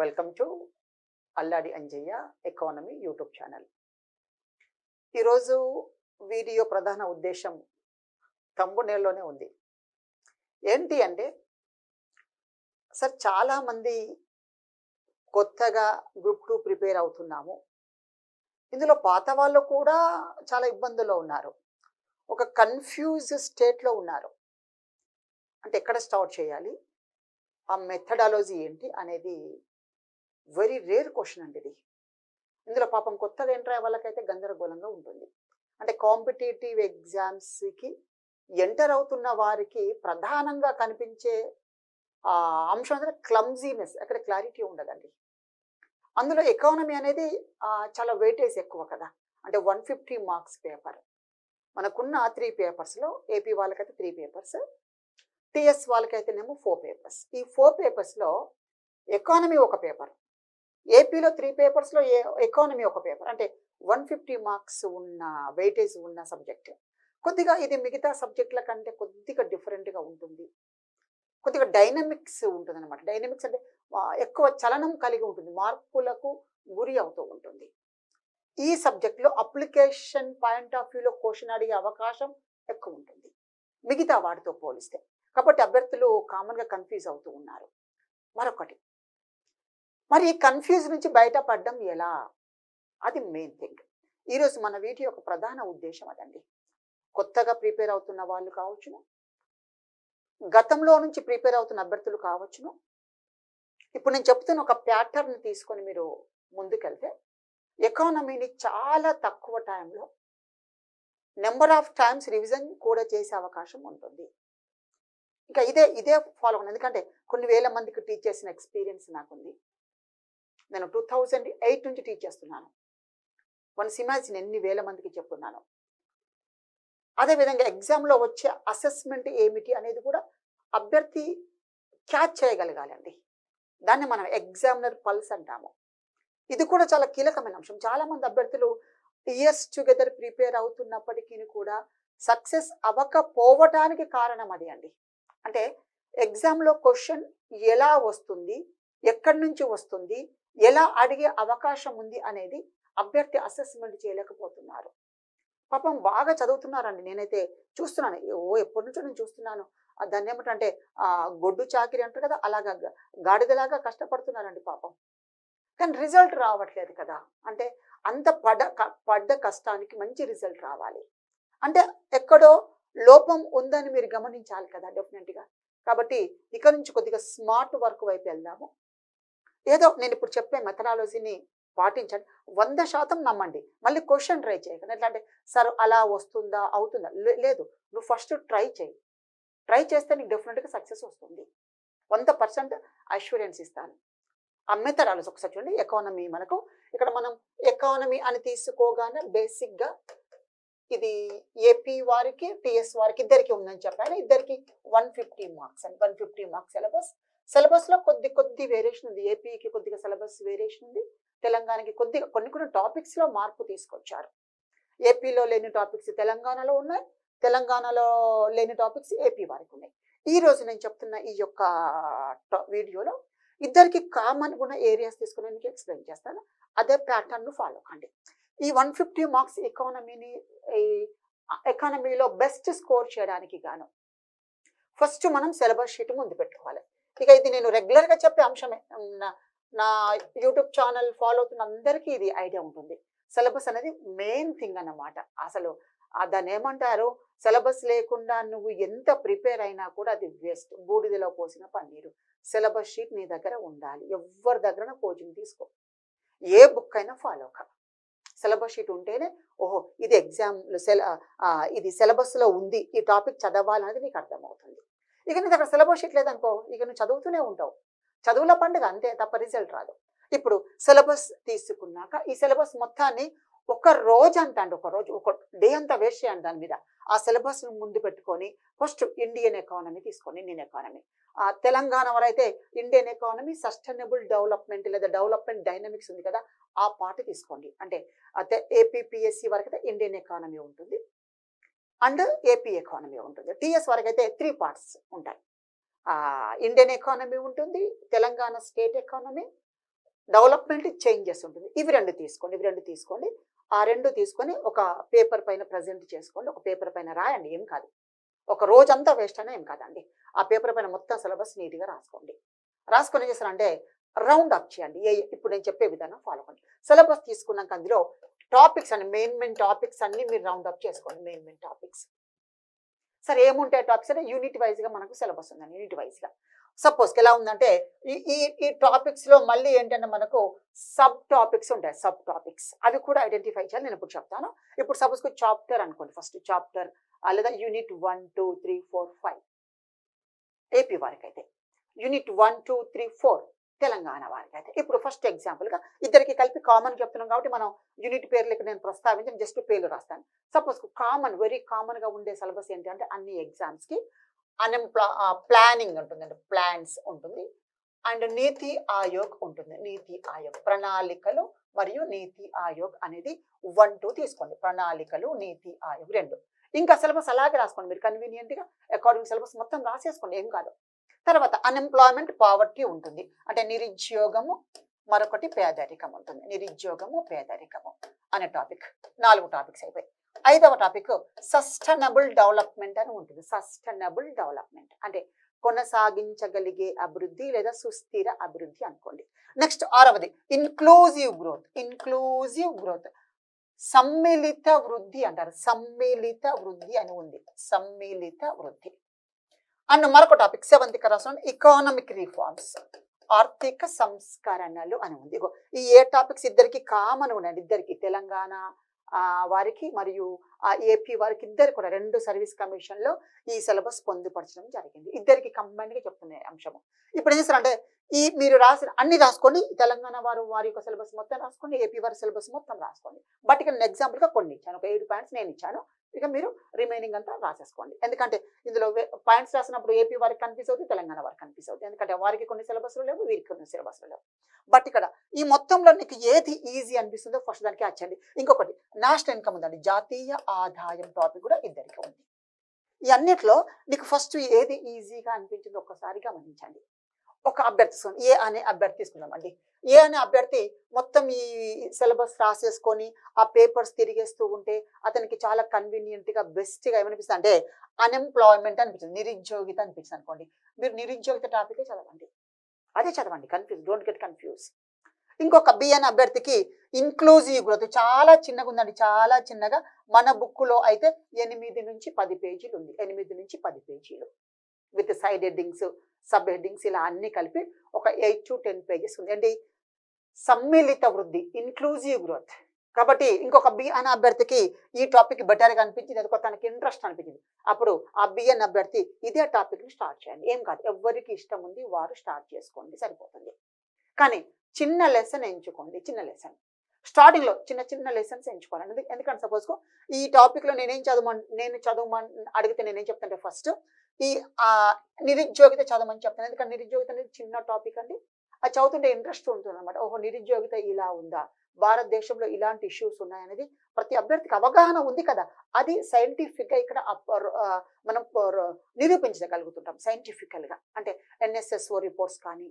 Welcome to Alladi Anjaiah economy YouTube channel ఈరోజు video ప్రధాన ఉద్దేశం కంబునేలోనే ఉంది. ఏంటి అంటే సార్ చాలామంది కొత్తగా గ్రూప్ టూ ప్రిపేర్ అవుతున్నాము. ఇందులో పాత వాళ్ళు కూడా చాలా ఇబ్బందుల్లో ఉన్నారు. ఒక కన్ఫ్యూజ్ స్టేట్లో ఉన్నారు. అంటే ఎక్కడ స్టార్ట్ చేయాలి? ఆ మెథడాలజీ ఏంటి అనేది వెరీ రేర్ క్వశ్చన్ అండి ఇది. ఇందులో పాపం కొత్తగా ఎంటర్ అయ్యే వాళ్ళకైతే గందరగోళంగా ఉంటుంది. అంటే కాంపిటేటివ్ ఎగ్జామ్స్కి ఎంటర్ అవుతున్న వారికి ప్రధానంగా కనిపించే అంశం అంటే క్లమ్జీనెస్ అక్కడ క్లారిటీ ఉండదండి. అందులో ఎకానమీ అనేది చాలా వెయిటేజ్ ఎక్కువ కదా. అంటే వన్ ఫిఫ్టీ మార్క్స్ పేపర్. మనకున్న త్రీ పేపర్స్లో ఏపీ వాళ్ళకైతే త్రీ పేపర్స్ టిఎస్ వాళ్ళకైతేనేమో ఫోర్ పేపర్స్. ఈ ఫోర్ పేపర్స్లో ఎకానమీ ఒక పేపర్. ఏపీలో త్రీ పేపర్స్లో ఏ ఎకానమీ ఒక పేపర్ అంటే వన్ ఫిఫ్టీ మార్క్స్ ఉన్న వెయిటేజ్ ఉన్న సబ్జెక్ట్ కొద్దిగా ఇది మిగతా సబ్జెక్టుల కంటే కొద్దిగా డిఫరెంట్గా ఉంటుంది. కొద్దిగా డైనమిక్స్ ఉంటుంది అనమాట డైనమిక్స్ అంటే ఎక్కువ చలనం కలిగి ఉంటుంది. మార్పులకు గురి అవుతూ ఉంటుంది. ఈ సబ్జెక్ట్లో అప్లికేషన్ పాయింట్ ఆఫ్ వ్యూలో క్వశ్చన్ అడిగే అవకాశం ఎక్కువ ఉంటుంది. మిగతా వాటితో పోలిస్తే. కాబట్టి అభ్యర్థులు కామన్గా కన్ఫ్యూజ్ అవుతూ ఉన్నారు. మరొకటి మరి ఈ కన్ఫ్యూజ్ నుంచి బయటపడడం ఎలా? అది మెయిన్ థింగ్ ఈరోజు మన వీటి యొక్క ప్రధాన ఉద్దేశం అదండి. కొత్తగా ప్రిపేర్ అవుతున్న వాళ్ళు కావచ్చును. గతంలో నుంచి ప్రిపేర్ అవుతున్న అభ్యర్థులు కావచ్చును. ఇప్పుడు నేను చెప్తున్న ఒక ప్యాటర్న్ తీసుకొని మీరు ముందుకెళ్తే ఎకానమీని చాలా తక్కువ టైంలో నెంబర్ ఆఫ్ టైమ్స్ రివిజన్ కూడా చేసే అవకాశం ఉంటుంది. ఇంకా ఇదే ఇదే ఫాలో అవ్వండి. ఎందుకంటే కొన్ని వేల మందికి టీచ్ చేసిన ఎక్స్పీరియన్స్ నాకుంది. నేను టూ థౌజండ్ ఎయిట్ నుంచి టీచ్ చేస్తున్నాను. వన్స్ ఇమాజిన్ ఎన్ని వేల మందికి చెప్తున్నాను. అదేవిధంగా ఎగ్జామ్లో వచ్చే అసెస్మెంట్ ఏమిటి అనేది కూడా అభ్యర్థి క్యాచ్ చేయగలగాలండి. దాన్ని మనం ఎగ్జామినర్ పల్స్ అంటాము. ఇది కూడా చాలా కీలకమైన అంశం. చాలామంది అభ్యర్థులు ఇయర్స్ టుగెదర్ ప్రిపేర్ అవుతున్నప్పటికీ కూడా సక్సెస్ అవ్వకపోవటానికి కారణం అది అండి. అంటే ఎగ్జామ్లో క్వశ్చన్ ఎలా వస్తుంది? ఎక్కడి నుంచి వస్తుంది? ఎలా అడిగే అవకాశం ఉంది అనేది అభ్యర్థి అసెస్మెంట్ చేయలేకపోతున్నారు. పాపం బాగా చదువుతున్నారండి. నేనైతే చూస్తున్నాను. ఓ ఎప్పటి నుంచో నేను చూస్తున్నాను. దాన్ని ఏమిటంటే ఆ గొడ్డు చాకిరి అంటారు కదా అలాగా గాడిదలాగా కష్టపడుతున్నారండి పాపం. కానీ రిజల్ట్ రావట్లేదు కదా. అంటే అంత పడ క- పడ్డ కష్టానికి మంచి రిజల్ట్ రావాలి. అంటే ఎక్కడో లోపం ఉందని మీరు గమనించాలి కదా డెఫినెట్గా కాబట్టి ఇక నుంచి కొద్దిగా స్మార్ట్ వర్క్ వైపు వెళ్దాము. ఏదో నేను ఇప్పుడు చెప్పే మెథడాలజీని పాటించండి. వంద శాతం నమ్మండి. మళ్ళీ క్వశ్చన్ ట్రై చేయకండి. ఎట్లా అంటే సార్ అలా వస్తుందా? అవుతుందా? లే- లేదు. నువ్వు ఫస్ట్ ట్రై చేయి. ట్రై చేస్తే నీకు డెఫినెట్గా సక్సెస్ వస్తుంది. వంద పర్సెంట్ అష్యూరెన్స్ ఇస్తాను. ఆ మెథడాలజీ ఒకసారి చూడండి. ఎకానమీ మనకు. ఇక్కడ మనం ఎకానమీ అని తీసుకోగానే బేసిక్గా ఇది ఏపీ వారికి టిఎస్ వారికి ఇద్దరికి ఉందని చెప్పాను ఇద్దరికి one fifty marks and. One fifty marks syllabus. సిలబస్లో కొద్ది కొద్ది వేరియేషన్ ఉంది. ఏపీకి కొద్దిగా సిలబస్ వేరియేషన్ ఉంది. తెలంగాణకి కొద్దిగా కొన్ని కొన్ని టాపిక్స్లో మార్పు తీసుకొచ్చారు. ఏపీలో లేని టాపిక్స్ తెలంగాణలో ఉన్నాయి. తెలంగాణలో లేని టాపిక్స్ ఏపీ వారికి ఉన్నాయి. ఈ రోజు నేను చెప్తున్న ఈ యొక్క టా- వీడియోలో ఇద్దరికి కామన్ ఉన్న ఏరియాస్ తీసుకుని మీకు ఎక్స్ప్లెయిన్ చేస్తాను. అదే ప్యాటర్న్ ఫాలో కండి. ఈ వన్ ఫిఫ్టీ మార్క్స్ ఎకానమీని ఈ ఎకానమీలో బెస్ట్ స్కోర్ చేయడానికి గాను ఫస్ట్ మనం సిలబస్ షీట్ ముందు పెట్టుకోవాలి. ఇక ఇది నేను రెగ్యులర్గా చెప్పే అంశమే. నా నా యూట్యూబ్ ఛానల్ ఫాలో అవుతున్న అందరికీ ఇది ఐడియా ఉంటుంది. సిలబస్ అనేది మెయిన్ థింగ్ అన్నమాట. అసలు దాన్ని ఏమంటారు? సిలబస్ లేకుండా నువ్వు ఎంత ప్రిపేర్ అయినా కూడా అది వేస్ట్ బూడిదలో పోసిన పన్నీరు. సిలబస్ షీట్ నీ దగ్గర ఉండాలి. ఎవరి దగ్గర కోచింగ్ తీసుకో. ఏ బుక్ అయినా ఫాలో కా. సిలబస్ షీట్ ఉంటేనే ఓహో ఇది ఎగ్జామ్ సెల ఇది సిలబస్లో ఉంది ఈ టాపిక్ చదవాలనేది నీకు అర్థమవుతుంది. ఇక నీకు అక్కడ సిలబస్ షీట్ లేదనుకో ఇక నువ్వు చదువుతూనే ఉంటావు. చదువుల పండుగ అంతే తప్ప రిజల్ట్ రాదు. ఇప్పుడు సిలబస్ తీసుకున్నాక ఈ సిలబస్ మొత్తాన్ని ఒక రోజు అంత అండి ఒక రోజు ఒక డే అంతా వేస్ట్ చేయండి దాని మీద. ఆ సిలబస్ను ముందు పెట్టుకొని ఫస్ట్ ఇండియన్ ఎకానమీ తీసుకోండి ఇండియన్ ఎకానమీ ఆ తెలంగాణ వారైతే ఇండియన్ ఎకానమీ సస్టైనబుల్ డెవలప్మెంట్ లేదా డెవలప్మెంట్ డైనమిక్స్ ఉంది కదా ఆ పార్ట్ తీసుకోండి. అంటే అయితే ఏపీపీఎస్సీ వరకు అయితే ఇండియన్ ఎకానమీ ఉంటుంది. అండ్ ఏపీ ఎకానమీ ఉంటుంది. టీఎస్ వరకు అయితే త్రీ పార్ట్స్ ఉంటాయి. ఇండియన్ ఎకానమీ ఉంటుంది Telangana state economy development changes ఉంటుంది. ఇవి రెండు తీసుకోండి ఇవి రెండు తీసుకోండి. ఆ రెండు తీసుకొని ఒక పేపర్ పైన ప్రజెంట్ చేసుకోండి. ఒక పేపర్ పైన రాయండి ఏం కాదు. ఒక రోజంతా వేస్ట్ అయినా ఏం కాదండి. ఆ పేపర్ పైన మొత్తం సిలబస్ నీట్గా రాసుకోండి. రాసుకొని ఏం చేస్తారంటే రౌండ్ అప్ చేయండి. ఏ ఇప్పుడు నేను చెప్పే విధానం ఫాలో అవ్వండి. సిలబస్ తీసుకున్నాక అందులో టాపిక్స్ అండి మెయిన్ మెయిన్ టాపిక్స్ అన్ని మీరు రౌండ్ అప్ చేసుకోండి మెయిన్ మెయిన్ టాపిక్స్. సరే ఏముంటాయి టాపిక్స్ అంటే యూనిట్ వైజ్గా మనకు సిలబస్ ఉందండి యూనిట్ వైజ్గా సపోజ్ ఎలా ఉందంటే ఈ ఈ ఈ టాపిక్స్లో మళ్ళీ ఏంటంటే మనకు సబ్ టాపిక్స్ ఉంటాయి సబ్ టాపిక్స్. అవి కూడా ఐడెంటిఫై చేయాలి. నేను ఇప్పుడు చెప్తాను. ఇప్పుడు సపోజ్కి చాప్టర్ అనుకోండి ఫస్ట్ చాప్టర్ లేదా unit one two three four five. AP వారికి అయితే unit one two three four. Telangana వారికి అయితే. ఇప్పుడు ఫస్ట్ ఎగ్జాంపుల్గా ఇద్దరికి కలిపి కామన్ చెప్తున్నాం కాబట్టి మనం యూనిట్ పేర్లు ఇక్కడ నేను ప్రస్తావించి జస్ట్ పేర్లు రాస్తాను. సపోజ్ కామన్ వెరీ కామన్గా ఉండే సిలబస్ ఏంటంటే అన్ని ఎగ్జామ్స్కి అన్ఎంప్లా ప్లానింగ్ ఉంటుందండి. ప్లాన్స్ ఉంటుంది. అండ్ నీతి ఆయోగ్ ఉంటుంది. నీతి ఆయోగ్ ప్రణాళికలు మరియు నీతి ఆయోగ్ అనేది వన్ టూ తీసుకోండి. ప్రణాళికలు నీతి ఆయోగ్ రెండు. ఇంకా సిలబస్ అలాగే రాసుకోండి. మీరు కన్వీనియంట్గా అకార్డింగ్ సిలబస్ మొత్తం రాసేసుకోండి. ఏం కాదు. తర్వాత అన్ఎంప్లాయ్మెంట్ పావర్టీ ఉంటుంది. అంటే నిరుద్యోగము మరొకటి పేదరికం ఉంటుంది. నిరుద్యోగము పేదరికము అనే టాపిక్ నాలుగు టాపిక్స్ అయిపోయి ఐదవ టాపిక్ సస్టైనబుల్ డెవలప్మెంట్ అని ఉంటుంది. సస్టైనబుల్ డెవలప్మెంట్ అంటే కొనసాగించగలిగే అభివృద్ధి లేదా సుస్థిర అభివృద్ధి అనుకోండి. నెక్స్ట్ ఆరవది ఇన్క్లూజివ్ గ్రోత్ ఇన్క్లూజివ్ గ్రోత్ సమ్మిళిత వృద్ధి అంటారు. సమ్మిళిత వృద్ధి అని ఉంది. సమ్మిళిత వృద్ధి. అండ్ మరొక టాపిక్ సెవెంత్ రాసిన ఎకానమిక్ రిఫార్మ్స్ ఆర్థిక సంస్కరణలు అని ఉంది. ఇగో ఈ ఏ టాపిక్స్ ఇద్దరికి కామన్ ఉండండి ఇద్దరికి తెలంగాణ వారికి మరియు ఆ ఏపీ వారికి ఇద్దరు కూడా రెండు సర్వీస్ కమిషన్లో ఈ సిలబస్ పొందుపరచడం జరిగింది. ఇద్దరికి కంబైన్డ్గా చెప్తున్న అంశము. ఇప్పుడు ఏం చేస్తారంటే ఈ మీరు రాసిన అన్ని రాసుకోండి తెలంగాణ వారు వారి యొక్క సిలబస్ మొత్తం రాసుకోండి ఏపీ వారి సిలబస్ మొత్తం రాసుకోండి. బట్ ఇక్కడ నేను ఎగ్జాంపుల్గా కొన్ని ఇచ్చాను. ఒక ఎయిట్ పాయింట్స్ నేను ఇచ్చాను. ఇక మీరు రిమైనింగ్ అంతా రాసేసుకోండి. ఎందుకంటే ఇందులో పాయింట్స్ రాసినప్పుడు ఏపీ వారికి కన్ఫ్యూజ్ అవుతుంది తెలంగాణ వారికి కన్ఫ్యూజ్ అవుతుంది ఎందుకంటే వారికి కొన్ని సిలబస్లు లేవు వీరికి కొన్ని సిలబస్లు లేవు. బట్ ఇక్కడ ఈ మొత్తంలో నీకు ఏది ఈజీ అనిపిస్తుందో ఫస్ట్ దానికి వచ్చండి ఇంకొకటి నేషనల్ ఇన్కమ్ ఉందండి. జాతీయ ఆదాయం టాపిక్ కూడా ఇద్దరికి ఉంది. ఈ అన్నిట్లో నీకు ఫస్ట్ ఏది ఈజీగా అనిపించిందో ఒక్కసారి గమనించండి. ఒక అభ్యర్థి ఏ అనే అభ్యర్థి తీసుకుందామండి. ఏ అనే అభ్యర్థి మొత్తం ఈ సిలబస్ రాసేసుకొని ఆ పేపర్స్ తిరిగేస్తూ ఉంటే అతనికి చాలా కన్వీనియంట్గా బెస్ట్గా ఏమనిపిస్తుంది అంటే అన్ఎంప్లాయ్మెంట్ అనిపిస్తుంది నిరుద్యోగిత అనిపిస్తుంది అనుకోండి. మీరు నిరుద్యోగిత టాపికే చదవండి. అదే చదవండి కన్ఫ్యూజ్ డోంట్ గెట్ కన్ఫ్యూజ్. ఇంకొక బి అనే అభ్యర్థికి ఇన్క్లూజివ్ గ్రోత్ చాలా చిన్నగా ఉందండి చాలా చిన్నగా. మన బుక్కులో అయితే ఎనిమిది నుంచి పది పేజీలు ఉంది. ఎనిమిది నుంచి పది పేజీలు. With side headings sub headings ఇలా అన్ని కలిపి ఒక ఎయిట్ టు టెన్ పేజెస్ ఉంది. అండి సమ్మిళిత వృద్ధి ఇన్క్లూజివ్ గ్రోత్ కాబట్టి ఇంకొక బి అనే అభ్యర్థికి ఈ టాపిక్ బెటర్గా అనిపించింది అది తనకి ఇంట్రెస్ట్ అనిపించింది. అప్పుడు ఆ బి అనే అభ్యర్థి ఇదే టాపిక్ని స్టార్ట్ చేయండి. ఏం కాదు ఎవరికి ఇష్టం ఉంది వారు స్టార్ట్ చేసుకోండి సరిపోతుంది. కానీ చిన్న లెసన్ ఎంచుకోండి చిన్న లెసన్ స్టార్టింగ్లో చిన్న చిన్న లెసన్స్ ఎంచుకోవాలి. ఎందుకంటే సపోజ్కో ఈ టాపిక్లో నేనేం చదవమని నేను చదవమని అడిగితే నేనేం చెప్తాను ఫస్ట్ ఈ నిరుద్యోగిత చదవమని చెప్తాను. ఎందుకంటే నిరుద్యోగిత అనేది చిన్న టాపిక్ అండి. అది చదువుతుంటే ఇంట్రెస్ట్ ఉంటుంది అనమాట ఓహో నిరుద్యోగిత ఇలా ఉందా? భారతదేశంలో ఇలాంటి ఇష్యూస్ ఉన్నాయనేది ప్రతి అభ్యర్థికి అవగాహన ఉంది కదా. అది సైంటిఫిక్గా ఇక్కడ మనం నిరూపించగలుగుతుంటాం సైంటిఫికల్గా అంటే ఎన్ఎస్ఎస్ఓ రిపోర్ట్స్ కానీ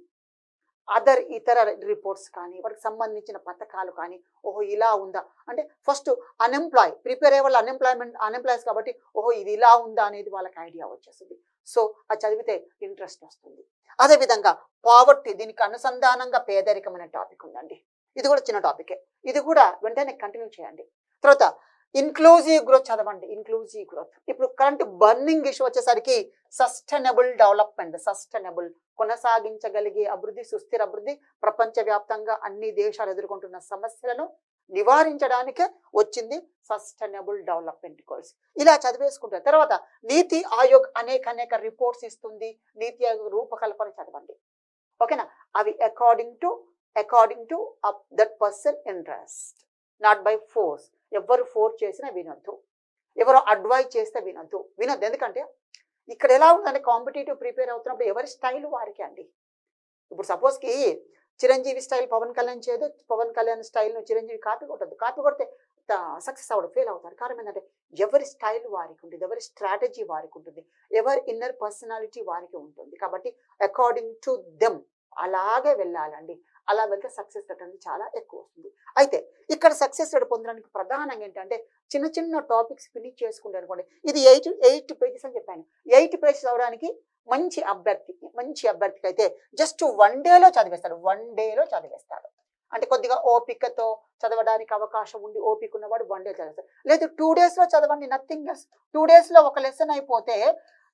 అదర్ ఇతర రిపోర్ట్స్ కానీ వాటికి సంబంధించిన పథకాలు కానీ ఓహో ఇలా ఉందా? అంటే ఫస్ట్ అన్ఎంప్లాయ్ ప్రిపేర్ అయ్యే వాళ్ళు అన్ఎంప్లాయ్మెంట్ అన్ఎంప్లాయ్స్ కాబట్టి ఓహో ఇది ఇలా ఉందా అనేది వాళ్ళకి ఐడియా వచ్చేస్తుంది. సో అది చదివితే ఇంట్రెస్ట్ వస్తుంది. అదేవిధంగా పావర్టీ దీనికి అనుసంధానంగా పేదరికమైన టాపిక్ ఉందండి. ఇది కూడా చిన్న టాపికే. ఇది కూడా వెంటనే కంటిన్యూ చేయండి. తర్వాత ఇన్క్లూజివ్ గ్రోత్ చదవండి. ఇన్క్లూజివ్ గ్రోత్ ఇప్పుడు కరెంట్ బర్నింగ్ ఇష్యూ వచ్చేసరికి సస్టైనబుల్ డెవలప్మెంట్ సస్టైనబుల్ కొనసాగించగలిగే అభివృద్ధి సుస్థిర అభివృద్ధి ప్రపంచవ్యాప్తంగా అన్ని దేశాలు ఎదుర్కొంటున్న సమస్యలను నివారించడానికే వచ్చింది సస్టైనబుల్ డెవలప్మెంట్ గోల్స్ ఇలా చదివేసుకుంటారు తర్వాత నీతి ఆయోగ్ అనేక అనేక రిపోర్ట్స్ ఇస్తుంది. నీతి ఆయోగ్ రూపకల్పన చదవండి. ఓకేనా? అవి according to according to that person interest not by force ఎవరు ఫోర్స్ చేసినా వినొద్దు. ఎవరు అడ్వైజ్ చేస్తే వినొద్దు. వినొద్దు. ఎందుకంటే ఇక్కడ ఎలా ఉందంటే కాంపిటేటివ్ ప్రిపేర్ అవుతున్నప్పుడు ఎవరి స్టైల్ వారికి అండి. ఇప్పుడు సపోజ్కి చిరంజీవి స్టైల్ పవన్ కళ్యాణ్ చేయదు. పవన్ కళ్యాణ్ స్టైల్ను చిరంజీవి కాపీ కొట్టద్దు కాపీ కొడితే సక్సెస్ అవ్వడం ఫెయిల్ అవుతారు. కారణం ఏంటంటే ఎవరి స్టైల్ వారికి ఉంటుంది ఎవరి స్ట్రాటజీ వారికి ఉంటుంది ఎవరి ఇన్నర్ పర్సనాలిటీ వారికి ఉంటుంది. కాబట్టి అకార్డింగ్ టు దెమ్ అలాగే వెళ్ళాలండి. అలా వెళ్తే సక్సెస్ రేట్ అనేది చాలా ఎక్కువ వస్తుంది. అయితే ఇక్కడ సక్సెస్ రేట్ పొందడానికి ప్రధానంగా ఏంటంటే చిన్న చిన్న టాపిక్స్ ఫినిష్ చేసుకుంటే అనుకోండి ఇది ఎయిట్ ఎయిట్ పేజెస్ అని చెప్పాను. ఎయిట్ పేజెస్ అవడానికి మంచి అభ్యర్థికి మంచి అభ్యర్థికి అయితే జస్ట్ వన్ డేలో చదివేస్తాడు వన్ డేలో చదివేస్తాడు. అంటే కొద్దిగా ఓపికతో చదవడానికి అవకాశం ఉండి ఓపిక ఉన్నవాడు వన్ డే చదివేస్తాడు. లేదు టూ డేస్లో చదవండి నథింగ్ ఎస్ టూ డేస్లో ఒక లెసన్ అయిపోతే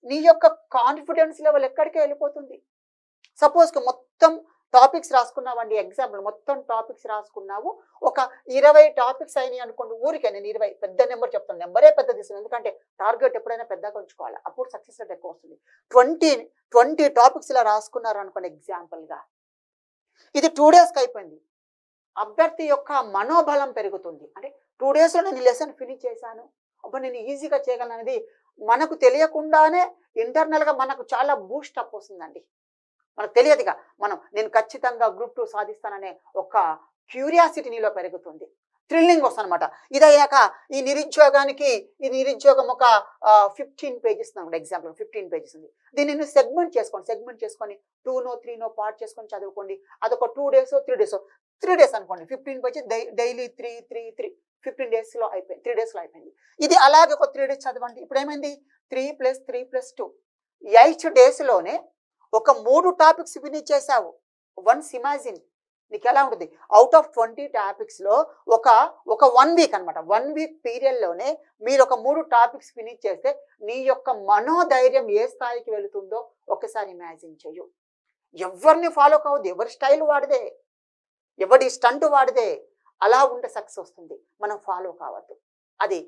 నీ యొక్క కాన్ఫిడెన్స్ లెవెల్ ఎక్కడికి వెళ్ళిపోతుంది? సపోజ్కి మొత్తం టాపిక్స్ రాసుకున్నావండి ఎగ్జాంపుల్ మొత్తం టాపిక్స్ రాసుకున్నావు ఒక ఇరవై టాపిక్స్ అయినాయి అనుకోండి ఊరికే నేను ఇరవై పెద్ద నెంబర్ చెప్తాను. నెంబరే పెద్ద తీసుకుని ఎందుకంటే టార్గెట్ ఎప్పుడైనా పెద్దగా ఉంచుకోవాలి. అప్పుడు సక్సెస్ రేట్ ఎక్కువ వస్తుంది. ట్వంటీ ట్వంటీ టాపిక్స్ ఇలా రాసుకున్నారు అనుకోండి ఎగ్జాంపుల్గా ఇది టూ డేస్కి అయిపోయింది. అభ్యర్థి యొక్క మనోబలం పెరుగుతుంది. అంటే టూ డేస్లో నేను లెసన్ ఫినిష్ చేశాను. అప్పుడు నేను ఈజీగా చేయగలను అనేది మనకు తెలియకుండానే ఇంటర్నల్గా మనకు చాలా బూస్ట్ అప్ వస్తుందండి. మనకు తెలియదుగా. మనం నేను ఖచ్చితంగా గ్రూప్ టూ సాధిస్తాననే ఒక క్యూరియాసిటీ నీలో పెరుగుతుంది. థ్రిల్లింగ్ వస్తుందన్నమాట. ఇదయ్యాక ఈ నిరుద్యోగానికి ఈ నిరుద్యోగం ఒక ఫిఫ్టీన్ పేజెస్ అనుకోండి ఎగ్జాంపుల్ ఫిఫ్టీన్ పేజెస్ ఉంది. దీనిని సెగ్మెంట్ చేసుకోండి సెగ్మెంట్ చేసుకొని టూనో త్రీనో పార్ట్ చేసుకొని చదువుకోండి. అదొక two days three days three days అనుకోండి. Fifteen pages daily three three three fifteen డేస్లో అయిపోయింది త్రీ డేస్లో అయిపోయింది. ఇది అలాగే ఒక త్రీ డేస్ చదవండి. ఇప్పుడు ఏమైంది? Three plus three plus two eight డేస్లోనే ఒక మూడు టాపిక్స్ ఫినిష్ చేసావు వన్స్ ఇమాజిన్ నీకు ఎలా ఉంటుంది? అవుట్ ఆఫ్ ట్వంటీ టాపిక్స్లో ఒక ఒక వన్ వీక్ అనమాట వన్ వీక్ పీరియడ్లోనే మీరు ఒక మూడు టాపిక్స్ ఫినిష్ చేస్తే నీ యొక్క మనోధైర్యం ఏ స్థాయికి వెళుతుందో ఒకసారి ఇమాజిన్ చేయు ఎవరిని ఫాలో కావద్దు. ఎవరి స్టైల్ వాడిదే? ఎవరి స్టంట్ వాడిదే? అలా ఉంటే సక్సెస్ వస్తుంది. మనం ఫాలో కావద్దు. అది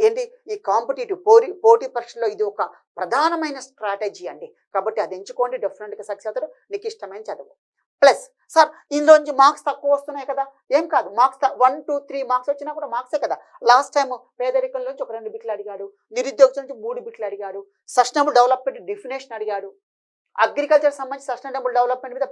ఏంటి? ఈ కాంపిటేటివ్ పోటీ పోటీ పరీక్షలో ఇది ఒక ప్రధానమైన స్ట్రాటజీ అండి. కాబట్టి అది ఎంచుకోండి డెఫినెట్గా సక్సెస్ అవుతారు. నీకు ఇష్టమైన చదువు. ప్లస్ సార్ ఇందులోంచి మార్క్స్ తక్కువ వస్తున్నాయి కదా? ఏం కాదు. Marks one two three marks వచ్చినా కూడా మార్క్సే కదా? లాస్ట్ టైం పేదరికం నుంచి ఒక రెండు బిట్లు అడిగాడు. నిరుద్యోగం నుంచి మూడు బిట్లు అడిగాడు. సస్టైనబుల్ డెవలప్మెంట్ డెఫినేషన్ అడిగాడు. అగ్రికల్చర్ సంబంధించి సస్టైనబుల్ డెవలప్మెంట్ మీద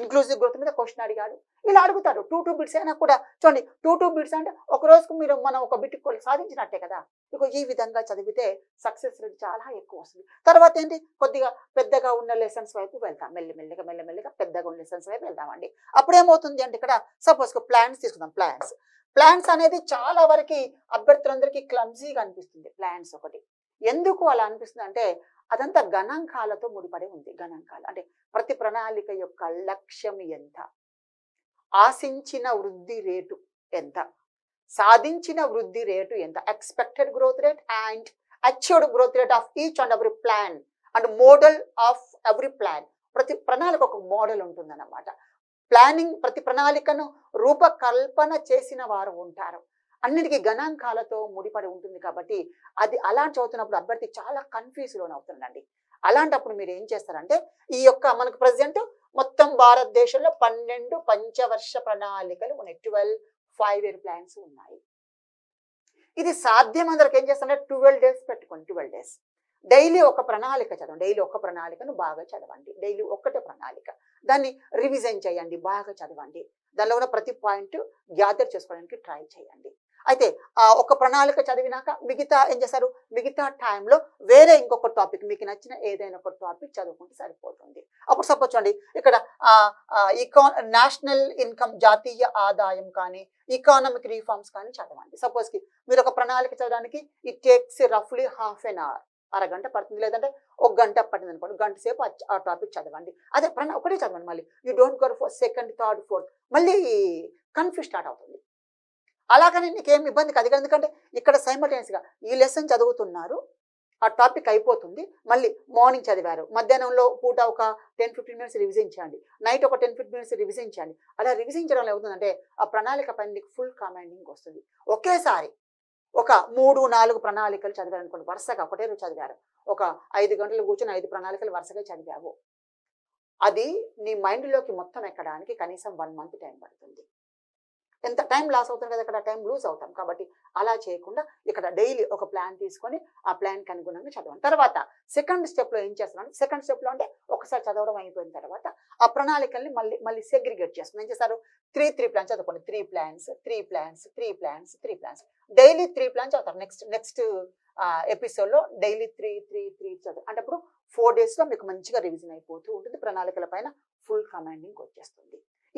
ఇన్క్లూజివ్ గ్రోత్ మీద క్వశ్చన్ అడిగాడు. ఇలా అడుగుతారు టూ టూ బిట్స్ అయినా కూడా చూడండి టూ టూ బిట్స్ అంటే ఒక రోజుకు మీరు మనం ఒక బిట్ సాధించినట్టే కదా. ఇక ఈ విధంగా చదివితే సక్సెస్ రేట్ చాలా ఎక్కువ వస్తుంది. తర్వాత ఏంటి? కొద్దిగా పెద్దగా ఉన్న లెసన్స్ వైపు వెళ్తాం. మెల్లిమెల్లిగా మెల్లమెల్లిగా పెద్దగా ఉన్న లెసన్స్ వైపు వెళ్దామండి. అప్పుడు ఏమవుతుంది అంటే ఇక్కడ సపోజ్ ప్లాన్స్ తీసుకుందాం. ప్లాన్స్ ప్లాన్స్ అనేది చాలా వరకు అభ్యర్థులందరికీ క్లమ్జీగా అనిపిస్తుంది. ప్లాన్స్ ఒకటి. ఎందుకు అలా అనిపిస్తుంది అంటే అదంతా గణాంకాలతో ముడిపడి ఉంది గణాంకాలు. అంటే ప్రతి ప్రణాళిక యొక్క లక్ష్యం ఎంత? ఆశించిన వృద్ధి రేటు ఎంత? సాధించిన వృద్ధి రేటు ఎంత? Expected growth rate and achieved growth rate of each and every plan and model of every plan ప్రతి ప్రణాళిక ఒక మోడల్ ఉంటుందన్నమాట. ప్లానింగ్ ప్రతి ప్రణాళికను రూపకల్పన చేసిన వారు ఉంటారు. అన్నిటికీ గణాంకాలతో ముడిపడి ఉంటుంది కాబట్టి అది అలా చదువుతున్నప్పుడు అభ్యర్థి చాలా కన్ఫ్యూజ్ అవుతుందండి అలాంటప్పుడు మీరు ఏం చేస్తారంటే ఈ యొక్క మనకు ప్రజెంట్ మొత్తం భారతదేశంలో పన్నెండు పంచవర్ష ప్రణాళికలు ఉన్నాయి. ట్వెల్వ్ ఫైవ్ ఇయర్ ప్లాన్స్ ఉన్నాయి. ఇది సాధ్యం అందరికి ఏం చేస్తారంటే ట్వెల్వ్ డేస్ పెట్టుకోండి ట్వెల్వ్ డేస్ డైలీ ఒక ప్రణాళిక చదవండి. డైలీ ఒక ప్రణాళికను బాగా చదవండి. డైలీ ఒక్కటే ప్రణాళిక. దాన్ని రివిజన్ చేయండి బాగా చదవండి. దానిలో ఉన్న ప్రతి పాయింట్ గ్యాదర్ చేసుకోవడానికి ట్రై చేయండి. అయితే ఆ ఒక ప్రణాళిక చదివినాక మిగతా ఏం చేశారు? మిగతా టైంలో వేరే ఇంకొక టాపిక్ మీకు నచ్చిన ఏదైనా ఒక టాపిక్ చదువుకుంటే సరిపోతుంది. అప్పుడు సపోజ్ చూడండి ఇక్కడ ఇకా నేషనల్ ఇన్కమ్ జాతీయ ఆదాయం కానీ ఇకానమిక్ రీఫార్మ్స్ కానీ చదవండి. సపోజ్కి మీరు ఒక ప్రణాళిక చదవడానికి ఇట్ టేక్స్ రఫ్లీ హాఫ్ ఎన్ అవర్ అరగంట పడుతుంది. లేదంటే ఒక గంట పట్టింది అనుకోండి గంట సేపు ఆ- ఆ టాపిక్ చదవండి. అదే ప్రణా ఒకటే చదవండి మళ్ళీ. You don't go for second third fourth. మళ్ళీ కన్ఫ్యూజ్ స్టార్ట్ అవుతుంది. అలాగని నీకేం ఇబ్బంది కాదు. ఇక్కడ ఎందుకంటే ఇక్కడ సైమల్టేనియస్గా ఈ లెసన్ చదువుతున్నారు. ఆ టాపిక్ అయిపోతుంది. మళ్ళీ మార్నింగ్ చదివారు. మధ్యాహ్నంలో పూట ఒక టెన్ ఫిఫ్టీన్ మినిట్స్ రివిజన్ చేయండి. నైట్ ఒక టెన్ ఫిఫ్టీన్ మినిట్స్ రివిజన్ చేయండి. అలా రివిజన్ చేయడం ఏమవుతుందంటే ఆ ప్రణాళిక పైన నీకు ఫుల్ కమాండింగ్ వస్తుంది. ఒకేసారి ఒక మూడు నాలుగు ప్రణాళికలు చదివారు అనుకోండి. వరుసగా ఒకటే రోజు చదివారు. ఒక ఐదు గంటలు కూర్చొని ఐదు ప్రణాళికలు వరుసగా చదివావు. అది నీ మైండ్లోకి మొత్తం ఎక్కడానికి కనీసం వన్ మంత్ టైం పడుతుంది. ఎంత టైం లాస్ అవుతుంది కదా ఇక్కడ టైం లూజ్ అవుతాం. కాబట్టి అలా చేయకుండా ఇక్కడ డైలీ ఒక ప్లాన్ తీసుకొని ఆ ప్లాన్కి అనుగుణంగా చదవండి. తర్వాత సెకండ్ స్టెప్లో ఏం చేస్తున్నాను? సెకండ్ స్టెప్లో అంటే ఒకసారి చదవడం అయిపోయిన తర్వాత ఆ ప్రణాళికల్ని మళ్ళీ మళ్ళీ సెగ్రిగేట్ చేస్తున్నాం ఏం చేస్తారు త్రీ త్రీ ప్లాన్స్ చదువుకోండి. Three plans three plans three plans three plans daily three plans చదువుతారు. నెక్స్ట్ నెక్స్ట్ ఎపిసోడ్లో డైలీ త్రీ త్రీ త్రీ చదువు అంటే అప్పుడు ఫోర్ డేస్లో మీకు మంచిగా రివిజన్ అయిపోతూ ఉంటుంది. ప్రణాళికల పైన ఫుల్ కమాండింగ్ వచ్చేస్తుంది.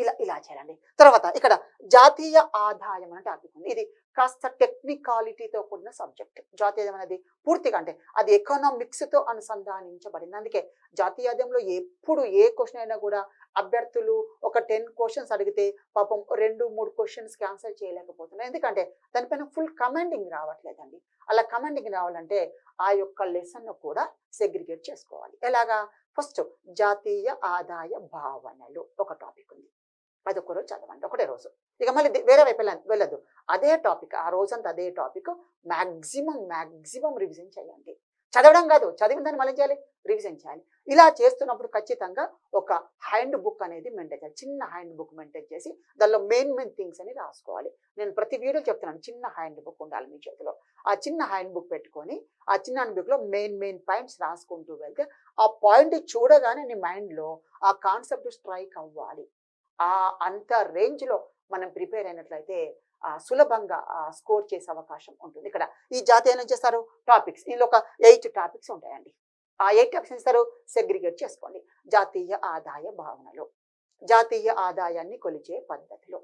ఇలా ఇలా చేయాలండి. తర్వాత ఇక్కడ జాతీయ ఆదాయం అంటే టాపిక్ ఇది కాస్త టెక్నికాలిటీతో కూడిన సబ్జెక్ట్ జాతీయం అనేది పూర్తిగా అంటే అది ఎకనామిక్స్తో అనుసంధానించబడింది. అందుకే జాతీయ ఆదాయంలో ఎప్పుడు ఏ క్వశ్చన్ అయినా కూడా అభ్యర్థులు ఒక టెన్ క్వశ్చన్స్ అడిగితే పాపం రెండు మూడు క్వశ్చన్స్కి ఆన్సర్ చేయలేకపోతున్నారు ఎందుకంటే దానిపైన ఫుల్ కమాండింగ్ రావట్లేదండి. అలా కమాండింగ్ రావాలంటే ఆ యొక్క లెసన్ను కూడా సెగ్రిగేట్ చేసుకోవాలి. ఎలాగా? ఫస్ట్ జాతీయ ఆదాయ భావనలు. ఒక టాపిక్ ఉంది. అది ఒక్క రోజు చదవండి ఒకటే రోజు. ఇక మళ్ళీ వేరే వైపు వెళ్ళదు అదే టాపిక్ ఆ రోజంతా అదే టాపిక్ మ్యాక్సిమం మ్యాక్సిమం రివిజన్ చేయండి. చదవడం కాదు చదివిన దాన్ని మళ్ళీ చేయాలి? రివిజన్ చేయాలి. ఇలా చేస్తున్నప్పుడు ఖచ్చితంగా ఒక హ్యాండ్ బుక్ అనేది మెయింటైన్ చేయాలి. చిన్న హ్యాండ్ బుక్ మెయింటైన్ చేసి దానిలో మెయిన్ మెయిన్ థింగ్స్ అని రాసుకోవాలి. నేను ప్రతి వీడియో చెప్తున్నాను చిన్న హ్యాండ్ బుక్ ఉండాలి మీ చేతిలో. ఆ చిన్న హ్యాండ్ బుక్ పెట్టుకొని ఆ చిన్న హ్యాండ్ బుక్లో మెయిన్ మెయిన్ పాయింట్స్ రాసుకుంటూ వెళ్తే ఆ పాయింట్ చూడగానే నీ మైండ్లో ఆ కాన్సెప్ట్ స్ట్రైక్ అవ్వాలి. ఆ అంత రేంజ్లో మనం ప్రిపేర్ అయినట్లయితే ఆ, సులభంగా స్కోర్ చేసే అవకాశం ఉంటుంది. ఇక్కడ ఈ జాతి ఏం చేస్తారు? టాపిక్స్. ఇందులో ఒక ఎయిట్ టాపిక్స్ ఉంటాయండి. ఆ ఎయిట్ టాపిక్స్ ఏం చేస్తారు? సెగ్రిగేట్ చేసుకోండి. జాతీయ ఆదాయ భావనలు. జాతీయ ఆదాయాన్ని కొలిచే పద్ధతిలో.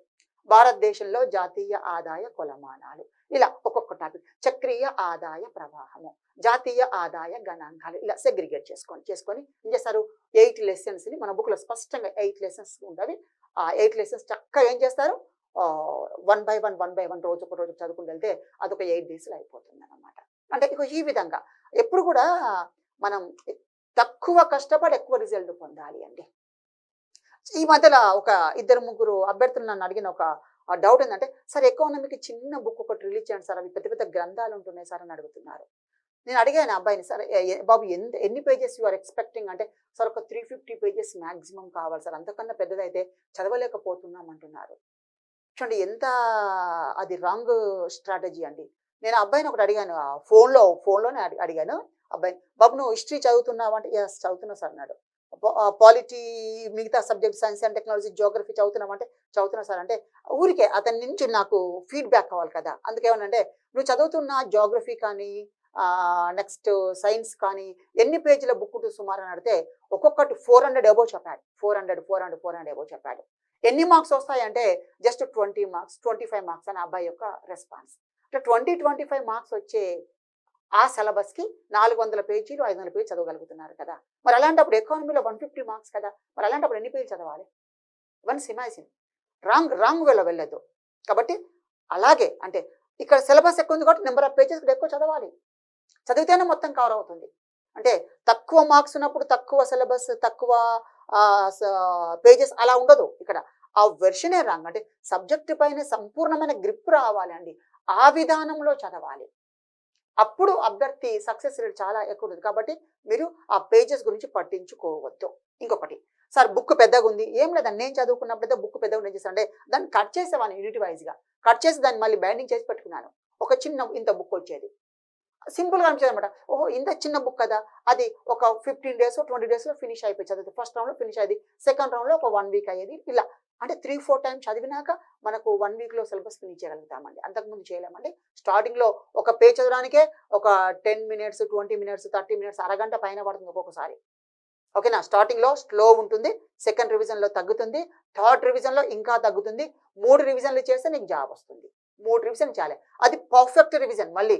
భారతదేశంలో జాతీయ ఆదాయ కొలమానాలు. ఇలా ఒక్కొక్క టాపిక్. చక్రీయ ఆదాయ ప్రవాహము. జాతీయ ఆదాయ గణాంకాలు. ఇలా సెగ్రిగేట్ చేసుకోండి. చేసుకొని ఏం చేస్తారు? ఎయిట్ లెసన్స్ని మన బుక్లో స్పష్టంగా ఎయిట్ లెసన్స్ ఉండవి ఎయిట్ లెసన్స్ చక్కగా ఏం చేస్తారు? One by one one by one రోజు ఒక రోజు చదువుకుని వెళ్తే అదొక ఎయిట్ డేస్లో అయిపోతుంది అనమాట అంటే ఇక ఈ విధంగా ఎప్పుడు కూడా మనం తక్కువ కష్టపడి ఎక్కువ రిజల్ట్ పొందాలి అండి. ఈ మధ్యలో ఒక ఇద్దరు ముగ్గురు అభ్యర్థులు నన్ను అడిగిన ఒక డౌట్ ఏంటంటే సార్ ఎకానమీకి చిన్న బుక్ ఒకటి రిలీజ్ చేయండి సార్ అవి పెద్ద పెద్ద గ్రంథాలు ఉంటున్నాయి సార్ అని అడుగుతున్నారు. నేను అడిగాను అబ్బాయిని సార్ బాబు ఎంత ఎన్ని పేజెస్ యు ఆర్ ఎక్స్పెక్టింగ్ అంటే సార్ ఒక త్రీ ఫిఫ్టీ పేజెస్ మ్యాక్సిమం కావాలి సార్ అంతకన్నా పెద్దదైతే చదవలేకపోతున్నాం అంటున్నారు చూడండి ఎంత అది రాంగ్ స్ట్రాటజీ అండి. నేను అబ్బాయిని ఒకటి అడిగాను ఆ ఫోన్లో ఫోన్లోనే అడి- అడిగాను అబ్బాయి బాబు నువ్వు హిస్టరీ చదువుతున్నావు? అంటే ఎస్ చదువుతున్నా సార్ అన్నాడు. పాలిటీ మిగతా subject science and technology geography చదువుతున్నావు? అంటే చదువుతున్నా సార్. అంటే ఊరికే అతని నుంచి నాకు ఫీడ్బ్యాక్ కావాలి కదా అందుకేమనంటే నువ్వు చదువుతున్న జోగ్రఫీ కానీ నెక్స్ట్ సైన్స్ కానీ ఎన్ని పేజీల బుక్ సుమారు అని అడిగితే ఒక్కొక్కటి ఫోర్ హండ్రెడ్ ఎబో చెప్పాడు. Four hundred four hundred four hundred above చెప్పాడు. ఎన్ని మార్క్స్ వస్తాయంటే just twenty marks twenty five marks అని అబ్బాయి యొక్క రెస్పాన్స్ అంటే ట్వంటీ ట్వంటీ ఫైవ్ మార్క్స్ వచ్చే ఆ సిలబస్కి నాలుగు వందల పేజీలు ఐదు వందల పేజీ చదవగలుగుతున్నారు కదా. మరి అలాంటప్పుడు ఎకానమీలో వన్ ఫిఫ్టీ మార్క్స్ కదా. మరి అలాంటప్పుడు ఎన్ని పేజీలు చదవాలి? వన్ ఇమాజిన్ రాంగ్ రాంగ్ వేలో వెళ్ళదు కాబట్టి అలాగే అంటే ఇక్కడ సిలబస్ ఎక్కువ ఉంది కాబట్టి నెంబర్ ఆఫ్ పేజెస్ ఎక్కువ చదవాలి. చదివితేనే మొత్తం కవర్ అవుతుంది. అంటే తక్కువ మార్క్స్ ఉన్నప్పుడు తక్కువ సిలబస్ తక్కువ పేజెస్ అలా ఉండదు ఇక్కడ. ఆ వెర్షనే రాంగ్ అంటే సబ్జెక్ట్ పైన సంపూర్ణమైన గ్రిప్ రావాలి అండి. ఆ విధానంలో చదవాలి. అప్పుడు అభ్యర్థి సక్సెస్ రేట్ చాలా ఎక్కువ ఉంటుంది. కాబట్టి మీరు ఆ పేజెస్ గురించి పట్టించుకోవద్దు. ఇంకొకటి సార్ బుక్ పెద్దగా ఉంది. ఏం లేదండి నేను చదువుకున్నప్పుడైతే బుక్ పెద్దగా ఉంది అంటే దాన్ని కట్ చేసేవాడిని యూనిట్ వైజ్గా కట్ చేసి దాన్ని మళ్ళీ బైండింగ్ చేసి పెట్టుకున్నాను. ఒక చిన్న ఇంత బుక్ వచ్చేది. సింపుల్గా అనిపించేది అనమాట ఓహో ఇంత చిన్న బుక్ కదా. అది ఒక ఫిఫ్టీన్ డేస్ ట్వంటీ డేస్లో ఫినిష్ అయిపోయి చదివితే ఫస్ట్ రౌండ్లో ఫినిష్ అయ్యేది సెకండ్ రౌండ్లో ఒక వన్ వీక్ అయ్యేది ఇలా. అంటే త్రీ ఫోర్ టైమ్స్ చదివినాక మనకు వన్ వీక్లో సిలబస్ ఫినిష్ చేయగలుగుతామండి. అంతకుముందు చేయలేమండి. స్టార్టింగ్లో ఒక పేజ్ చదవడానికే ఒక ten minutes twenty minutes thirty minutes అరగంట పైన పడుతుంది ఒక్కొక్కసారి. ఓకేనా? స్టార్టింగ్లో స్లో ఉంటుంది సెకండ్ రివిజన్లో తగ్గుతుంది థర్డ్ రివిజన్లో ఇంకా తగ్గుతుంది మూడు రివిజన్లు చేస్తే నీకు జాబ్ వస్తుంది. మూడు రివిజన్ చాలే అది పర్ఫెక్ట్ రివిజన్ మళ్ళీ.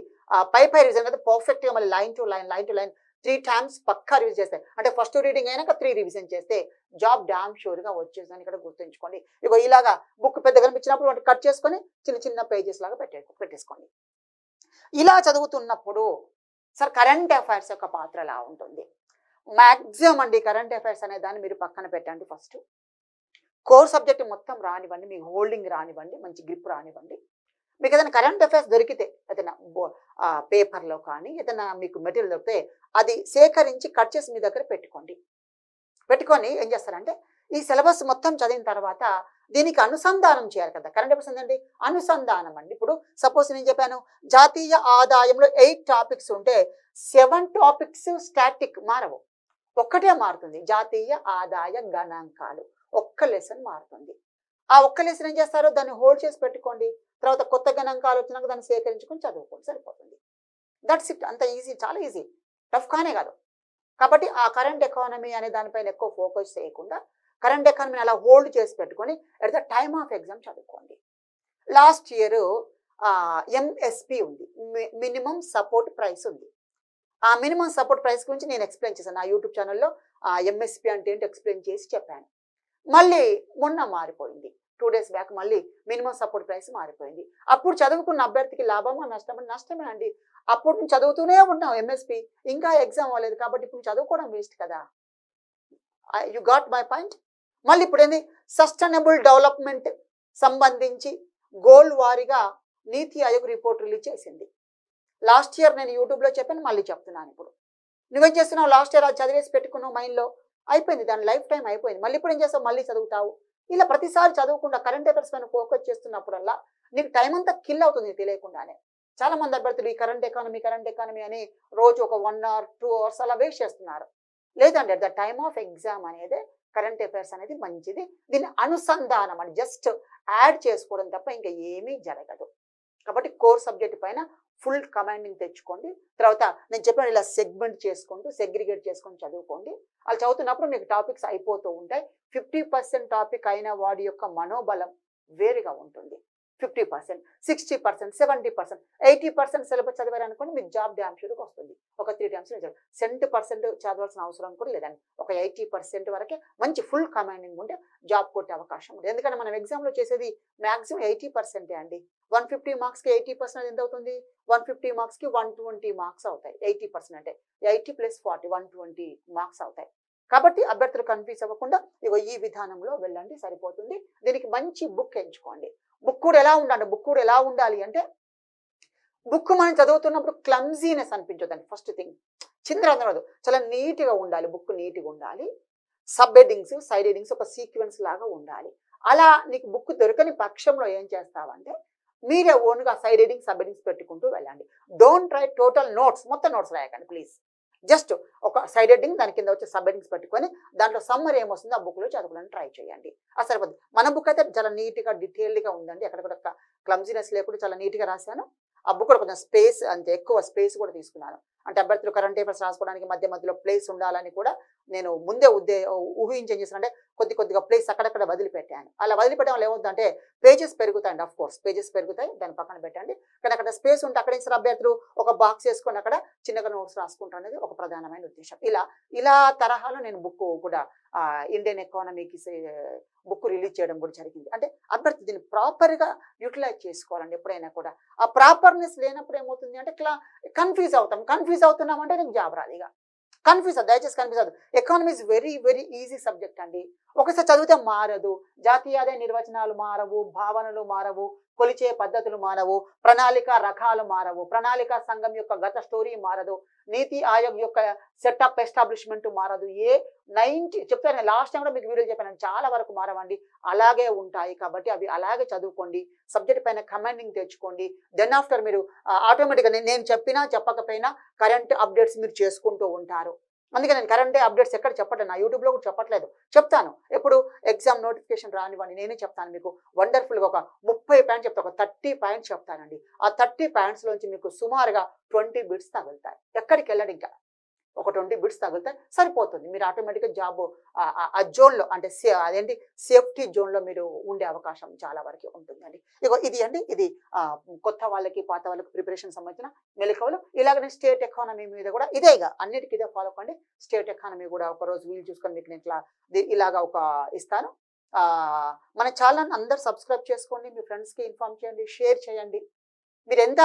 పై పై రివిజన్ కదా పర్ఫెక్ట్గా మళ్ళీ line to line line to line three times పక్కా రివిజ్ చేస్తాయి అంటే ఫస్ట్ రీడింగ్ అయినాక త్రీ రివిజన్ చేస్తే జాబ్ డామ్ షూర్గా వచ్చేసిందని ఇక్కడ గుర్తుంచుకోండి. ఇక ఇలాగా బుక్ పెద్ద కనిపించినప్పుడు వాటి కట్ చేసుకొని చిన్న చిన్న పేజెస్ లాగా పెట్టే పెట్టేసుకోండి. ఇలా చదువుతున్నప్పుడు సార్ కరెంట్ అఫైర్స్ యొక్క పాత్ర ఎలా ఉంటుంది? మ్యాక్సిమం అండి కరెంట్ అఫైర్స్ అనే దాన్ని మీరు పక్కన పెట్టండి ఫస్ట్ కోర్ సబ్జెక్ట్ మొత్తం రానివ్వండి మీకు హోల్డింగ్ రానివ్వండి మంచి గ్రిప్ రానివ్వండి. మీకు ఏదైనా కరెంట్ అఫైర్స్ దొరికితే ఏదైనా పేపర్లో కానీ ఏదైనా మీకు మెటీరియల్ దొరికితే అది సేకరించి కట్ చేసి మీ దగ్గర పెట్టుకోండి. పెట్టుకొని ఏం చేస్తారంటే ఈ సిలబస్ మొత్తం చదివిన తర్వాత దీనికి అనుసంధానం చేయాలి కదా. కరెంట్ అఫైర్స్ ఏంటండి అనుసంధానం అండి. ఇప్పుడు సపోజ్ నేను చెప్పాను జాతీయ ఆదాయంలో ఎయిట్ టాపిక్స్ ఉంటే సెవెన్ టాపిక్స్ స్టాటిక్ మారవు. ఒక్కటే మారుతుంది. జాతీయ ఆదాయ గణాంకాలు. ఒక్క లెసన్ మారుతుంది. ఆ ఒక్క లెసన్ ఏం చేస్తారో? దాన్ని హోల్డ్ చేసి పెట్టుకోండి. తర్వాత కొత్త గణాంకాలు వచ్చినాక దాన్ని సేకరించుకొని చదువుకోండి. సరిపోతుంది. దట్స్ ఇట్ అంత ఈజీ చాలా ఈజీ టఫ్ కానే కాదు. కాబట్టి ఆ కరెంట్ ఎకానమీ అనే దానిపైన ఎక్కువ ఫోకస్ చేయకుండా కరెంట్ ఎకానమీని అలా హోల్డ్ చేసి పెట్టుకొని at the time of exam చదువుకోండి. లాస్ట్ ఇయర్ ఎంఎస్పి ఉంది. మినిమం సపోర్ట్ ప్రైస్ ఉంది. ఆ మినిమం సపోర్ట్ ప్రైస్ గురించి నేను ఎక్స్ప్లెయిన్ చేశాను. నా యూట్యూబ్ ఛానల్లో ఎంఎస్పి అంటే ఏంటి ఎక్స్ప్లెయిన్ చేసి చెప్పాను. మళ్ళీ మొన్న మారిపోయింది. టూ డేస్ బ్యాక్ మళ్ళీ మినిమం సపోర్ట్ ప్రైస్ మారిపోయింది. అప్పుడు చదువుకున్న అభ్యర్థికి లాభమా నష్టమా? నష్టమే అండి. అప్పుడు నుంచి చదువుతూనే ఉన్నాం ఎంఎస్పి ఇంకా ఎగ్జామ్ అవ్వలేదు కాబట్టి ఇప్పుడు చదువుకోవడం వేస్ట్ కదా. యు గాట్ మై పాయింట్ మళ్ళీ ఇప్పుడు ఏంది? సస్టైనబుల్ డెవలప్మెంట్ సంబంధించి గోల్ వారీగా నీతి ఆయోగ్ రిపోర్ట్ రిలీజ్ చేసింది. లాస్ట్ ఇయర్ నేను యూట్యూబ్లో చెప్పాను మళ్ళీ చెప్తున్నాను ఇప్పుడు. నువ్వేం చేస్తున్నావు? లాస్ట్ ఇయర్ అది చదివేసి పెట్టుకున్నావు మైండ్లో అయిపోయింది దాని లైఫ్ టైం అయిపోయింది. మళ్ళీ ఇప్పుడు ఏం చేస్తావు? మళ్ళీ చదువుతావు. ఇలా ప్రతిసారి చదవకుండా కరెంట్ అఫైర్స్ పైన ఫోకస్ చేస్తున్నప్పుడల్లా నీకు టైం అంతా కిల్ అవుతుంది తెలియకుండానే. చాలా మంది అభ్యర్థులు ఈ కరెంట్ ఎకానమీ కరెంట్ ఎకానమీ అని రోజు ఒక వన్ అవర్ టూ అవర్స్ అలా వేస్ట్ చేస్తున్నారు. లేదండి at the time of exam అనేది కరెంట్ అఫైర్స్ అనేది మంచిది. దీన్ని అనుసంధానం అని జస్ట్ యాడ్ చేసుకోవడం తప్ప ఇంకా ఏమీ జరగదు. కాబట్టి కోర్ సబ్జెక్ట్ పైన ఫుల్ కమాండింగ్ తెచ్చుకోండి. తర్వాత నేను చెప్పాను ఇలా సెగ్మెంట్ చేసుకుంటూ సెగ్రిగేట్ చేసుకొని చదువుకోండి. అలా చదువుతున్నప్పుడు మీకు టాపిక్స్ అయిపోతూ ఉంటాయి. ఫిఫ్టీ పర్సెంట్ టాపిక్ అయిన వాడి యొక్క మనోబలం వేరుగా ఉంటుంది. Fifty percent sixty percent seventy percent eighty percent syllabus చదివారనుకోండి మీకు జాబ్ డ్యామ్ వస్తుంది. ఒక త్రీ టైమ్స్ సెవెంటీ పర్సెంట్ చదవాల్సిన అవసరం కూడా లేదండి. ఒక ఎయిటీ పర్సెంట్ వరకే మంచి ఫుల్ కమాండింగ్ ఉంటే జాబ్ కొట్టే అవకాశం ఉంది. ఎందుకంటే మనం ఎగ్జామ్లో చేసేది మాక్సిమం ఎయిటీ పర్సెంటే అండి. వన్ ఫిఫ్టీ మార్క్స్కి ఎయిటీ పర్సెంట్ ఎంత అవుతుంది వన్ ఫిఫ్టీ మార్క్స్కి వన్ ట్వంటీ మార్క్స్ అవుతాయి. ఎయిటీ పర్సెంట్ అంటే eighty plus forty one twenty marks అవుతాయి. కాబట్టి అభ్యర్థులు కన్ఫ్యూజ్ అవ్వకుండా ఇగో ఈ విధానంలో వెళ్ళండి సరిపోతుంది. దీనికి మంచి బుక్ ఎంచుకోండి. బుక్ కూడా ఎలా ఉండాలి? బుక్ కూడా ఎలా ఉండాలి అంటే బుక్ మనం చదువుతున్నప్పుడు క్లమ్జీనెస్ అనిపించదండి. First thing. చిందరదు చాలా నీట్గా ఉండాలి. బుక్ నీట్గా ఉండాలి. సబ్ హెడ్డింగ్స్ సైడ్ హెడ్డింగ్స్ ఒక సీక్వెన్స్ లాగా ఉండాలి. అలా నీకు బుక్ దొరకని పక్షంలో ఏం చేస్తావంటే మీరే ఓన్గా సైడ్ రీడింగ్ సబ్ రీడింగ్స్ పెట్టుకుంటూ వెళ్ళండి. డోంట్ ట్రై టోటల్ నోట్స్ మొత్తం నోట్స్ రాయకండి ప్లీజ్ జస్ట్ ఒక సైడ్ హెడ్డింగ్ దాని కింద వచ్చి సబ్ హెడ్డింగ్స్ పెట్టుకొని దాంట్లో సమ్మర్ ఏమొస్తుందో ఆ బుక్లో చదువుకోవడానికి ట్రై చేయండి. ఆ సరిపోతుంది మన బుక్ అయితే చాలా నీట్గా డీటెయిల్డ్గా ఉందండి. అక్కడ కూడా క్లమ్జీనెస్ లేకుండా చాలా నీట్గా రాశాను. ఆ బుక్ కూడా కొంచెం స్పేస్ అంతే ఎక్కువ స్పేస్ కూడా తీసుకున్నాను. అంటే అభ్యర్థులు కరెంట్ పేపర్స్ రాసుకోవడానికి మధ్య మధ్యలో ప్లేస్ ఉండాలని కూడా నేను ముందే ఉద్దే ఊహించి చేసిన అంటే కొద్ది కొద్దిగా ప్లేస్ అక్కడక్కడ వదిలిపెట్టాను. అలా వదిలిపెట్టడం వల్ల ఏమవుతుందంటే పేజెస్ పెరుగుతాయండి ఆఫ్ కోర్స్. పేజెస్ పెరుగుతాయి దాని పక్కన పెట్టండి. కానీ అక్కడ స్పేస్ ఉంటే అక్కడ ఇచ్చిన అభ్యర్థులు? ఒక బాక్స్ వేసుకొని అక్కడ చిన్నగా నోట్స్ రాసుకుంటాం అనేది ఒక ప్రధానమైన ఉద్దేశం. ఇలా ఇలా తరహాలో నేను బుక్ కూడా ఇండియన్ ఎకానమీకి బుక్ రిలీజ్ చేయడం కూడా జరిగింది. అంటే అభ్యర్థి దీన్ని ప్రాపర్గా యూటిలైజ్ చేసుకోవాలండి ఎప్పుడైనా కూడా. ఆ ప్రాపర్నెస్ లేనప్పుడు ఏమవుతుంది అంటే ఇట్లా కన్ఫ్యూజ్ అవుతాం. కన్ఫ్యూజ్ అవుతున్నాం అంటే నీకు జాబ్ రాదు ఇక. కన్ఫ్యూజ్ దయచేసి confuse economy is very very easy subject అండి. ఒకసారి చదివితే మారదు. జాతీయాదాయ నిర్వచనాలు మారవు భావనలు మారవు. కొలిచే పద్ధతులు మారవు ప్రణాళిక రకాలు మారవు. ప్రణాళిక సంఘం యొక్క గత స్టోరీ మారదు నీతి ఆయోగ్ యొక్క సెటప్ ఎస్టాబ్లిష్మెంట్ మారదు. ఏ నైన్టీ చెప్తాను లాస్ట్ టైం కూడా మీకు వీడియో చెప్పాను చాలా వరకు మారవండి. అలాగే ఉంటాయి కాబట్టి అవి అలాగే చదువుకోండి. సబ్జెక్ట్ పైన కమాండింగ్ తెచ్చుకోండి. దెన్ ఆఫ్టర్ మీరు ఆటోమేటిక్గా నేను చెప్పినా చెప్పకపోయినా కరెంట్ అప్డేట్స్ మీరు చేసుకుంటూ ఉంటారు. అందుకే నేను కరెంట్ అప్డేట్స్ ఎక్కడ చెప్పట్లేదు. నా యూట్యూబ్లో కూడా చెప్పట్లేదు. చెప్తాను. ఎప్పుడు ఎగ్జామ్ నోటిఫికేషన్ రానివ్వండి. నేనే చెప్తాను మీకు. వండర్ఫుల్గా ఒక ముప్పై పాయింట్స్ చెప్తాను ఒక థర్టీ పాయింట్స్ చెప్తానండి. ఆ థర్టీ పాయింట్స్లోంచి మీకు సుమారుగా ట్వంటీ బిట్స్ తగులుతాయి. ఎక్కడికి వెళ్ళండి ఇంకా. ఒక ట్వంటీ బిట్స్ తగిలితే సరిపోతుంది. మీరు ఆటోమేటిక్గా జాబ్ ఆ జోన్లో అంటే సే అదేంటి సేఫ్టీ జోన్లో మీరు ఉండే అవకాశం చాలా వరకు ఉంటుందండి. ఇక ఇది అండి ఇది కొత్త వాళ్ళకి పాత వాళ్ళకి ప్రిపరేషన్ సంబంధించిన మెలకువలు ఇలాగనే స్టేట్ ఎకానమీ మీద కూడా ఇదే ఇక అన్నిటికీ ఇదే ఫాలో కండి. స్టేట్ ఎకానమీ కూడా ఒక రోజు వీలు చూసుకొని మీకు నేను ఇట్లా ఇలాగా ఒక ఇస్తాను. మన ఛానల్ అందరు సబ్స్క్రైబ్ చేసుకోండి మీ ఫ్రెండ్స్కి ఇన్ఫార్మ్ చేయండి షేర్ చేయండి. మీరు ఎంత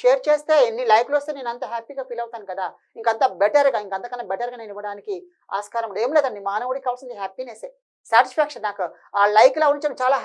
షేర్ చేస్తే ఎన్ని లైక్లు వస్తే నేను అంత హ్యాపీగా ఫీల్ అవుతాను కదా? ఇంకంత బెటర్గా ఇంకంతకన్నా బెటర్గా నేను ఇవ్వడానికి ఆస్కారం ఏం లేదండి మానవుడికి కావాల్సింది హ్యాపీనెస్ సాటిస్ఫాక్షన్ నాకు. ఆ లైక్లో ఉంచడం చాలా